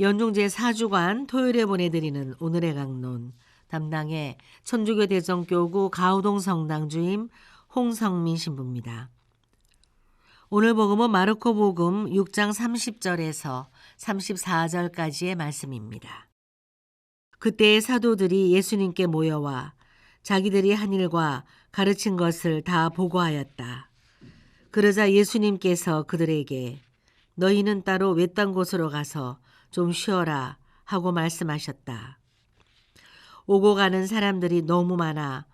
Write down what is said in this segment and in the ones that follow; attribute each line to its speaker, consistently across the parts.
Speaker 1: 연중제 4주간 토요일에 보내드리는 오늘의 강론 담당의 천주교 대성교구 가우동 성당 주임 홍성민 신부입니다. 오늘 복음은 마르코 복음 6장 30절에서 34절까지의 말씀입니다. 그때의 사도들이 예수님께 모여와 자기들이 한 일과 가르친 것을 다 보고하였다. 그러자 예수님께서 그들에게 너희는 따로 외딴 곳으로 가서 좀 쉬어라 하고 말씀하셨다. 오고 가는 사람들이 너무 많아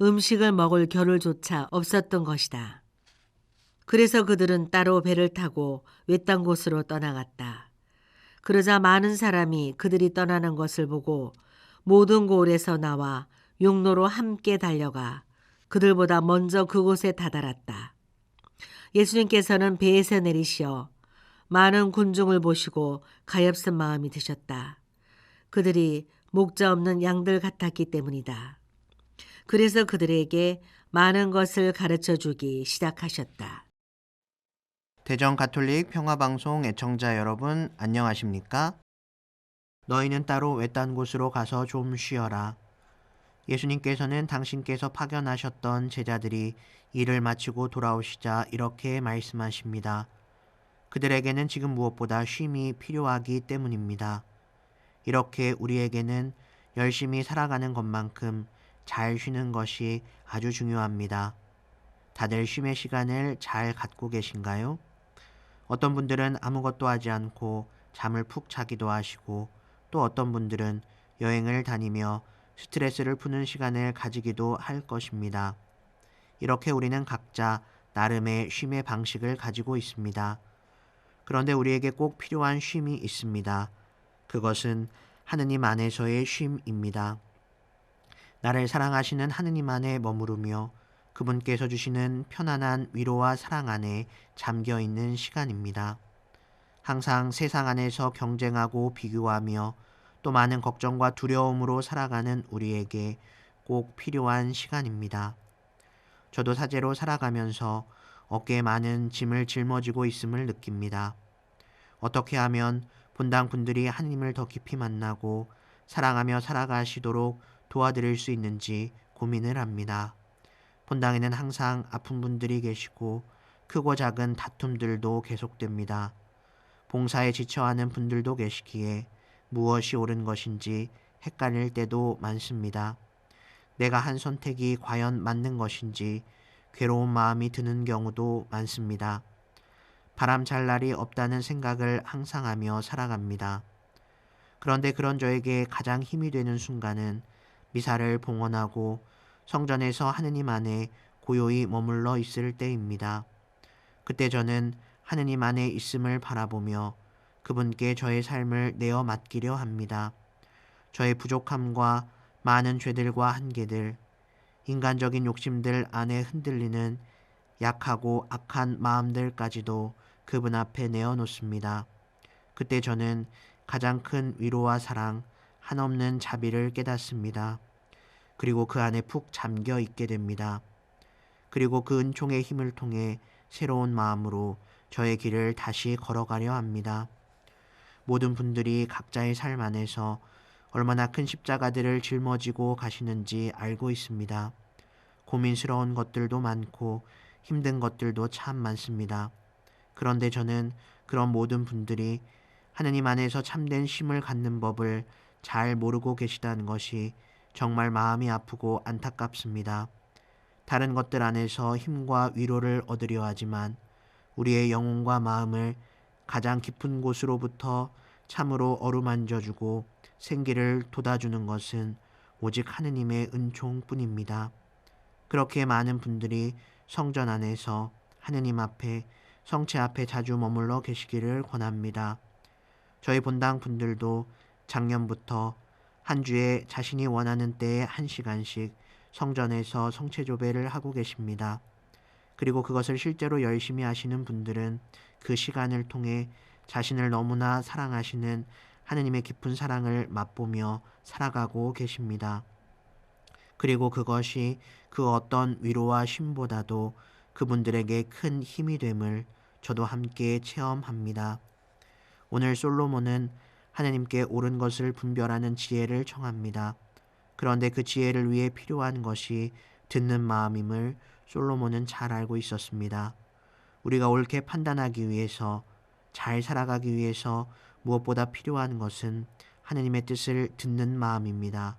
Speaker 1: 음식을 먹을 겨를조차 없었던 것이다. 그래서 그들은 따로 배를 타고 외딴 곳으로 떠나갔다. 그러자 많은 사람이 그들이 떠나는 것을 보고 모든 고을에서 나와 용로로 함께 달려가 그들보다 먼저 그곳에 다다랐다. 예수님께서는 배에서 내리시어 많은 군중을 보시고 가엾은 마음이 드셨다. 그들이 목자 없는 양들 같았기 때문이다. 그래서 그들에게 많은 것을 가르쳐 주기 시작하셨다.
Speaker 2: 대전 가톨릭 평화방송 애청자 여러분 안녕하십니까? 너희는 따로 외딴 곳으로 가서 좀 쉬어라. 예수님께서는 당신께서 파견하셨던 제자들이 일을 마치고 돌아오시자 이렇게 말씀하십니다. 그들에게는 지금 무엇보다 쉼이 필요하기 때문입니다. 이렇게 우리에게는 열심히 살아가는 것만큼 잘 쉬는 것이 아주 중요합니다. 다들 쉼의 시간을 잘 갖고 계신가요? 어떤 분들은 아무것도 하지 않고 잠을 푹 자기도 하시고 또 어떤 분들은 여행을 다니며 스트레스를 푸는 시간을 가지기도 할 것입니다. 이렇게 우리는 각자 나름의 쉼의 방식을 가지고 있습니다. 그런데 우리에게 꼭 필요한 쉼이 있습니다. 그것은 하느님 안에서의 쉼입니다. 나를 사랑하시는 하느님 안에 머무르며 그분께서 주시는 편안한 위로와 사랑 안에 잠겨 있는 시간입니다. 항상 세상 안에서 경쟁하고 비교하며 또 많은 걱정과 두려움으로 살아가는 우리에게 꼭 필요한 시간입니다. 저도 사제로 살아가면서 어깨에 많은 짐을 짊어지고 있음을 느낍니다. 어떻게 하면 본당 분들이 하나님을 더 깊이 만나고 사랑하며 살아가시도록 도와드릴 수 있는지 고민을 합니다. 본당에는 항상 아픈 분들이 계시고 크고 작은 다툼들도 계속됩니다. 봉사에 지쳐하는 분들도 계시기에 무엇이 옳은 것인지 헷갈릴 때도 많습니다. 내가 한 선택이 과연 맞는 것인지 괴로운 마음이 드는 경우도 많습니다. 바람 잘 날이 없다는 생각을 항상 하며 살아갑니다. 그런데 그런 저에게 가장 힘이 되는 순간은 미사를 봉헌하고 성전에서 하느님 안에 고요히 머물러 있을 때입니다. 그때 저는 하느님 안에 있음을 바라보며 그분께 저의 삶을 내어 맡기려 합니다. 저의 부족함과 많은 죄들과 한계들, 인간적인 욕심들 안에 흔들리는 약하고 악한 마음들까지도 그분 앞에 내어놓습니다. 그때 저는 가장 큰 위로와 사랑, 한없는 자비를 깨닫습니다. 그리고 그 안에 푹 잠겨 있게 됩니다. 그리고 그 은총의 힘을 통해 새로운 마음으로 저의 길을 다시 걸어가려 합니다. 모든 분들이 각자의 삶 안에서 얼마나 큰 십자가들을 짊어지고 가시는지 알고 있습니다. 고민스러운 것들도 많고 힘든 것들도 참 많습니다. 그런데 저는 그런 모든 분들이 하느님 안에서 참된 힘을 갖는 법을 잘 모르고 계시다는 것이 정말 마음이 아프고 안타깝습니다. 다른 것들 안에서 힘과 위로를 얻으려 하지만 우리의 영혼과 마음을 가장 깊은 곳으로부터 참으로 어루만져주고 생기를 돋아주는 것은 오직 하느님의 은총뿐입니다. 그렇게 많은 분들이 성전 안에서 하느님 앞에 성체 앞에 자주 머물러 계시기를 권합니다. 저희 본당 분들도 작년부터 한 주에 자신이 원하는 때에 한 시간씩 성전에서 성체 조배를 하고 계십니다. 그리고 그것을 실제로 열심히 하시는 분들은 그 시간을 통해 자신을 너무나 사랑하시는 하느님의 깊은 사랑을 맛보며 살아가고 계십니다. 그리고 그것이 그 어떤 위로와 쉼보다도 그분들에게 큰 힘이 됨을 저도 함께 체험합니다. 오늘 솔로몬은 하나님께 옳은 것을 분별하는 지혜를 청합니다. 그런데 그 지혜를 위해 필요한 것이 듣는 마음임을 솔로몬은 잘 알고 있었습니다. 우리가 옳게 판단하기 위해서 잘 살아가기 위해서 무엇보다 필요한 것은 하느님의 뜻을 듣는 마음입니다.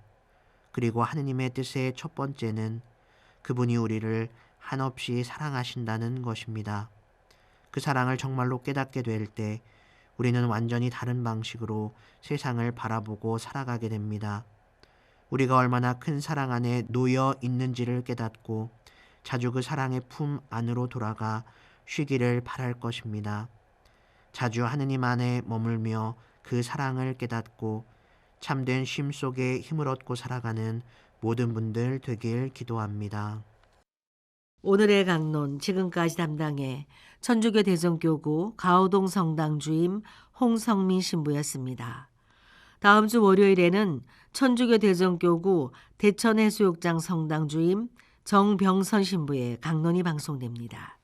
Speaker 2: 그리고 하느님의 뜻의 첫 번째는 그분이 우리를 한없이 사랑하신다는 것입니다. 그 사랑을 정말로 깨닫게 될 때 우리는 완전히 다른 방식으로 세상을 바라보고 살아가게 됩니다. 우리가 얼마나 큰 사랑 안에 놓여 있는지를 깨닫고 자주 그 사랑의 품 안으로 돌아가 쉬기를 바랄 것입니다. 자주 하느님 안에 머물며 그 사랑을 깨닫고 참된 쉼 속에 힘을 얻고 살아가는 모든 분들 되길 기도합니다.
Speaker 1: 오늘의 강론 지금까지 담당해 천주교 대전교구 가오동 성당 주임 홍성민 신부였습니다. 다음 주 월요일에는 천주교 대전교구 대천해수욕장 성당 주임 정병선 신부의 강론이 방송됩니다.